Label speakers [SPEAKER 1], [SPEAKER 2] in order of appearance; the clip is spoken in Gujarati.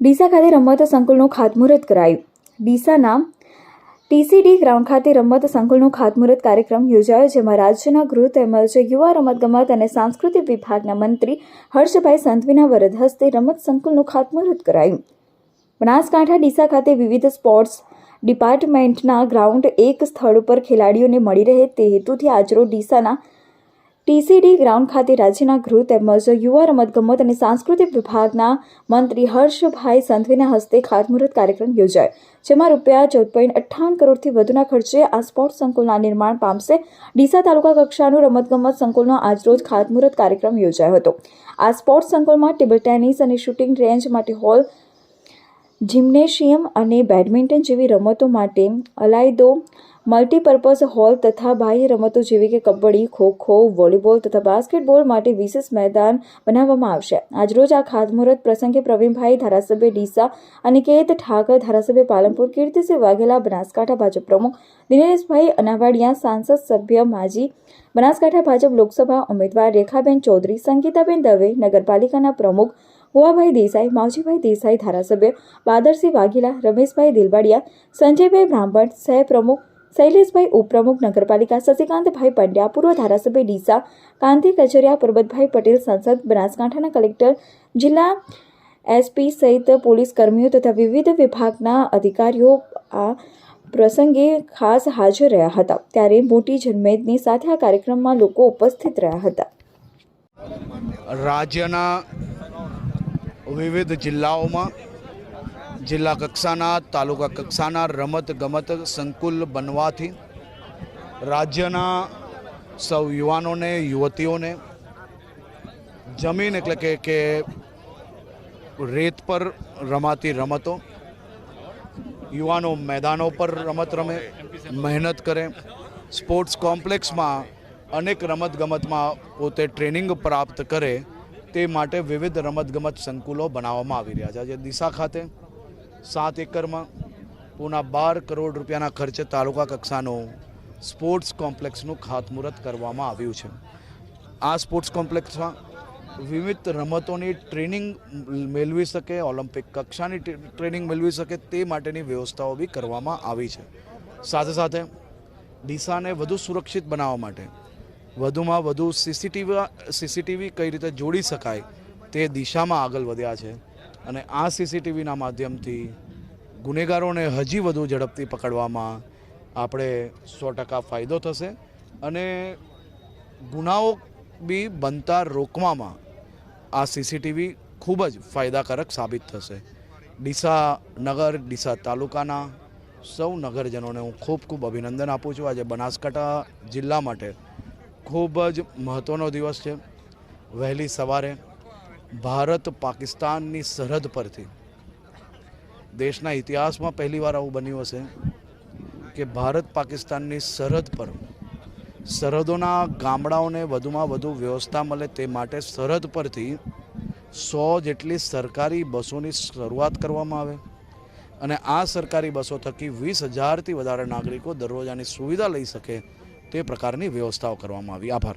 [SPEAKER 1] ડીસા ખાતે રમત સંકુલનું ખાતમુહૂર્ત કરાયું. ડીસાના ટીસીડી ગ્રાઉન્ડ ખાતે રમત સંકુલનું ખાતમુહૂર્ત કાર્યક્રમ યોજાયો, જેમાં રાજ્યના ગૃહ તેમજ યુવા રમતગમત અને સાંસ્કૃતિક વિભાગના મંત્રી હર્ષભાઈ સંતવીના વરદ હસ્તે રમત સંકુલનું ખાતમુહૂર્ત કરાયું. બનાસકાંઠા ડીસા ખાતે વિવિધ સ્પોર્ટ્સ ડિપાર્ટમેન્ટના ગ્રાઉન્ડ એક સ્થળ ઉપર ખેલાડીઓને મળી રહે તે હેતુથી આજરોજ ડીસાના ટીસીડી ગ્રાઉન્ડ ખાતે રાજ્યના ગૃહ તેમજ યુવા રમતગમત અને સાંસ્કૃતિક વિભાગના મંત્રી હર્ષભાઈ સંધવીના હસ્તે ખાતમુહૂર્ત કાર્યક્રમ યોજાયો, જેમાં રૂપિયા ચૌદ પોઈન્ટ અઠ્ઠાવન કરોડથી વધુના ખર્ચે આ સ્પોર્ટ્સ સંકુલના નિર્માણ પામશે. ડીસા તાલુકા કક્ષાનું રમતગમત સંકુલનો આજરોજ ખાતમુહૂર્ત કાર્યક્રમ યોજાયો હતો. આ સ્પોર્ટ્સ સંકુલમાં ટેબલ ટેનિસ અને શૂટિંગ રેન્જ માટે હોલ જિમ્નેશિયમ અને બેડમિન્ટન જેવી રમતો માટે અલાયદો મલ્ટીપર્પઝ હોલ તથા બાહ્ય રમતો જેવી કે કબડ્ડી, ખોખો, વોલીબોલ તથા બાસ્કેટબોલ માટે વિશેષ મેદાન બનાવવામાં આવશે. આજરોજ આ ખાતમુહૂર્ત પ્રસંગે પ્રવીણભાઈ, ધારાસભ્ય ડીસા અનિકેત ઠાકર, ધારાસભ્ય પાલનપુર કીર્તિસિંહ વાઘેલા, બનાસકાંઠા ભાજપ પ્રમુખ દિનેશભાઈ અનાવાડિયા, સાંસદ સભ્ય માજી, બનાસકાંઠા ભાજપ લોકસભા ઉમેદવાર રેખાબેન ચૌધરી, સંગીતાબેન દવે, નગરપાલિકાના પ્રમુખ ગોવાભાઈ દેસાઈ, માવજીભાઈ દેસાઈ, ધારાસભ્ય બાદરસિંહ વાઘેલા, રમેશભાઈ દિલવાડિયા, સંજયભાઈ બ્રાહ્મણ, સહ પ્રમુખ શૈલેષભાઈ ઉપપ્રમુખ, નગરપાલિકા શશિકાંતભાઈ પંડ્યા, પૂર્વ ધારાસભ્ય ડીસા, કાંતિ કચરિયા પરબતભાઈ પટેલ, સંસદ, બનાસકાંઠાના કલેક્ટર, જિલ્લા એસપી સહિત પોલીસ કર્મીઓ તથા વિવિધ વિભાગના અધિકારીઓ આ પ્રસંગે ખાસ હાજર રહ્યા હતા. ત્યારે મોટી જનમેદની સાથે આ કાર્યક્રમમાં લોકો ઉપસ્થિત રહ્યા હતા.
[SPEAKER 2] રાજ્યના વિવિધ જિલ્લાઓમાં જિલ્લા કક્ષાના, તાલુકા કક્ષાના રમત ગમત સંકુલ બનવાથી રાજ્યના સૌ યુવાનોને, યુવતીઓને જમીન એટલે કે કે રેત પર રમાતી રમતો, યુવાનો મેદાનો પર રમત રમે, મહેનત કરે, સ્પોર્ટ્સ કોમ્પ્લેક્સમાં અનેક રમતગમતમાં પોતે ટ્રેનિંગ પ્રાપ્ત કરે તે માટે વિવિધ રમતગમત સંકુલો બનાવવામાં આવી રહ્યા છે. આજે દિશા ખાતે સાત એકરમાં પૂના બાર કરોડ રૂપિયાના ખર્ચે તાલુકા કક્ષાનું સ્પોર્ટ્સ કોમ્પ્લેક્સનું ખાતમુહૂર્ત કરવામાં આવ્યું છે. આ સ્પોર્ટ્સ કોમ્પ્લેક્સમાં વિવિધ રમતોની ટ્રેનિંગ મેળવી શકે, ઓલિમ્પિક કક્ષાની ટ્રેનિંગ મેળવી શકે તે માટેની વ્યવસ્થાઓ બી કરવામાં આવી છે. સાથે સાથે ડીસાને વધુ સુરક્ષિત બનાવવા માટે વધુમાં વધુ સીસીટીવી સીસીટીવી કઈ રીતે જોડી શકાય તે દિશામાં આગળ વધ્યા છે. અને આ સીસીટીવીના માધ્યમથી ગુનેગારોને હજી વધુ ઝડપથી પકડવામાં આપણે સો ટકા ફાયદો થશે. અને ગુનાઓ બી બનતા રોકવામાં આ સીસીટીવી ખૂબ જ ફાયદાકારક સાબિત થશે. ડીસા નગર, ડીસા તાલુકાના સૌ નગરજનોને હું ખૂબ ખૂબ અભિનંદન આપું છું. આજે બનાસકાંઠા જિલ્લા માટે ખૂબ જ મહત્ત્વનો દિવસ છે. વહેલી સવારે ભારત પાકિસ્તાનની સરહદ પરથી દેશના ઇતિહાસમાં પહેલીવાર આવું બન્યું હશે કે ભારત પાકિસ્તાનની સરહદ પર સરહદોના ગામડાઓને વધુમાં વધુ વ્યવસ્થા મળે તે માટે સરહદ પરથી સો જેટલી સરકારી બસોની શરૂઆત કરવામાં આવે અને આ સરકારી બસો થકી વીસ હજારથી વધારે નાગરિકો દરરોજ આની સુવિધા લઈ શકે તે પ્રકારની વ્યવસ્થાઓ કરવામાં આવી. આભાર.